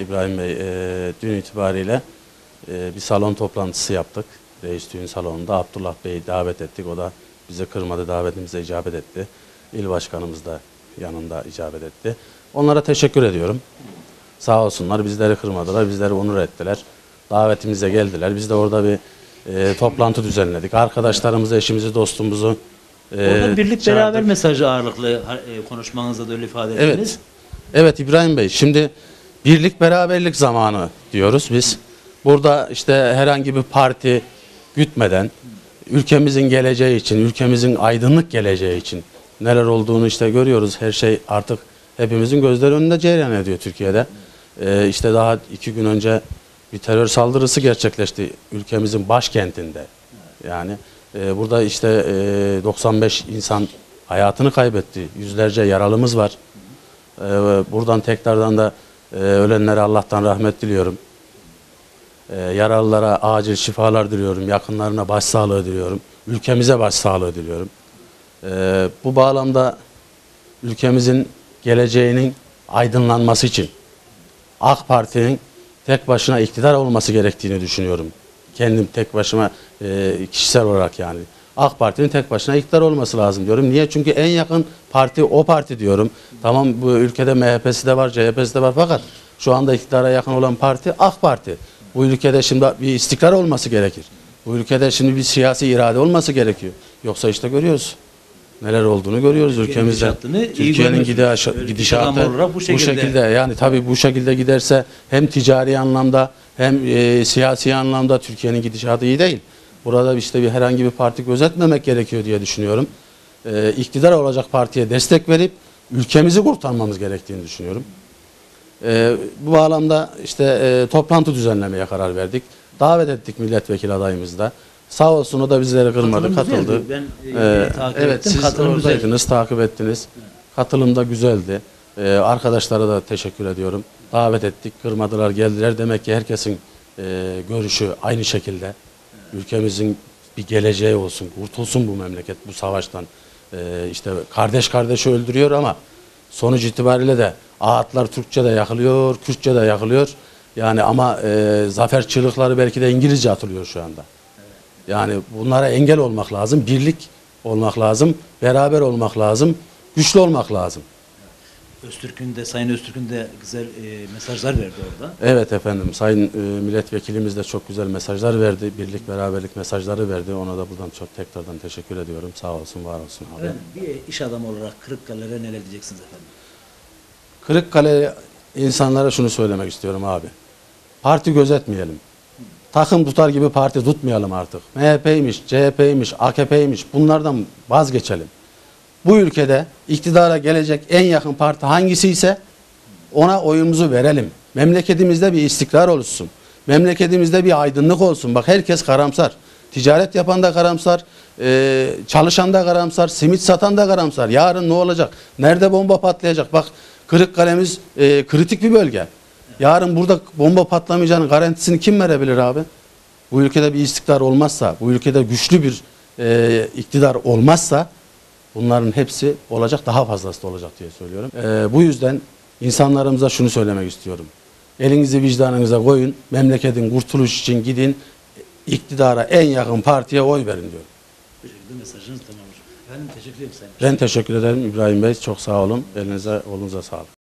İbrahim Bey, e, dün itibariyle e, bir salon toplantısı yaptık. Reis Düğün Salonu'nda Abdullah Bey'i davet ettik. O da bizi kırmadı, davetimize icabet etti. İl Başkanımız da yanında icabet etti. Onlara teşekkür ediyorum. Sağ olsunlar bizleri kırmadılar, bizleri onur ettiler. Davetimize geldiler. Biz de orada bir e, toplantı düzenledik. Arkadaşlarımızı, eşimizi, dostumuzu e, Orada birlik çağırdık. beraber mesajı ağırlıklı e, konuşmanızda da öyle ifade ettiniz. Evet. Evet İbrahim Bey şimdi birlik beraberlik zamanı diyoruz biz. Burada işte herhangi bir parti gütmeden ülkemizin geleceği için, ülkemizin aydınlık geleceği için neler olduğunu işte görüyoruz. Her şey artık hepimizin gözleri önünde cereyan ediyor Türkiye'de. Ee, işte daha iki gün önce bir terör saldırısı gerçekleşti ülkemizin başkentinde. Yani e, burada işte e, 95 insan hayatını kaybetti. Yüzlerce yaralımız var. Ee, buradan tekrardan da e, ölenlere Allah'tan rahmet diliyorum. Ee, yaralılara acil şifalar diliyorum. Yakınlarına başsağlığı diliyorum. Ülkemize başsağlığı diliyorum. Ee, bu bağlamda ülkemizin geleceğinin aydınlanması için AK Parti'nin tek başına iktidar olması gerektiğini düşünüyorum. Kendim tek başıma e, kişisel olarak yani. AK Parti'nin tek başına iktidar olması lazım diyorum. Niye? Çünkü en yakın parti o parti diyorum. Tamam bu ülkede MHP'si de var, CHP'si de var fakat şu anda iktidara yakın olan parti AK Parti. Bu ülkede şimdi bir istikrar olması gerekir. Bu ülkede şimdi bir siyasi irade olması gerekiyor. Yoksa işte görüyoruz. Neler olduğunu görüyoruz ülkemizde. Türkiye'nin gidişatı, bu bu şekilde. şekilde yani tabii bu şekilde giderse hem ticari anlamda hem e, siyasi anlamda Türkiye'nin gidişatı iyi değil. Burada işte bir herhangi bir parti gözetmemek gerekiyor diye düşünüyorum. E, iktidar olacak partiye destek verip ülkemizi kurtarmamız gerektiğini düşünüyorum. E, bu bağlamda işte e, toplantı düzenlemeye karar verdik. Davet ettik milletvekili adayımızı da. Sağ olsun o da bizleri kırmadı, Katılım katıldı. güzeldi. Ben e, Ee, takip evet ettim. siz Katılım oradaydınız, takip ettiniz. Katılım da güzeldi. Ee, arkadaşlara da teşekkür ediyorum. Davet ettik, kırmadılar, geldiler. Demek ki herkesin e, görüşü aynı şekilde. Ülkemizin bir geleceği olsun, kurtulsun bu memleket bu savaştan. Ee, işte kardeş kardeşi öldürüyor ama sonuç itibariyle de ağıtlar Türkçe de yakılıyor, Kürtçe de yakılıyor. Yani ama e, zafer çığlıkları belki de İngilizce atılıyor şu anda. Yani bunlara engel olmak lazım, birlik olmak lazım, beraber olmak lazım, güçlü olmak lazım. Öztürk'ün de Sayın Öztürk'ün de güzel e, mesajlar verdi orada. Evet efendim, Sayın e, Milletvekilimiz de çok güzel mesajlar verdi, birlik beraberlik mesajları verdi. Ona da buradan çok tekrardan teşekkür ediyorum. Sağ olsun, var olsun abi. Evet, bir iş adamı olarak Kırıkkale'lere neler diyeceksiniz efendim? Kırıkkale insanlara şunu söylemek istiyorum abi. Parti gözetmeyelim. Takım tutar gibi parti tutmayalım artık. MHP'ymiş, CHP'ymiş, AKP'ymiş bunlardan vazgeçelim. Bu ülkede iktidara gelecek en yakın parti hangisi ise ona oyumuzu verelim. Memleketimizde bir istikrar oluşsun. Memleketimizde bir aydınlık olsun. Bak herkes karamsar. Ticaret yapan da karamsar, e, çalışan da karamsar, simit satan da karamsar. Yarın ne olacak? Nerede bomba patlayacak? Bak Kırıkkale'miz e, kritik bir bölge. Yarın burada bomba patlamayacağının garantisini kim verebilir abi? Bu ülkede bir istikrar olmazsa, bu ülkede güçlü bir e, iktidar olmazsa bunların hepsi olacak, daha fazlası da olacak diye söylüyorum. E, bu yüzden insanlarımıza şunu söylemek istiyorum. Elinizi vicdanınıza koyun, memleketin kurtuluş için gidin, iktidara en yakın partiye oy verin diyorum. Bu şekilde mesajınız tamam hocam. Efendim teşekkür ederim Sayın Ben teşekkür ederim İbrahim Bey, çok sağ olun. Elinize, kolunuza sağlık.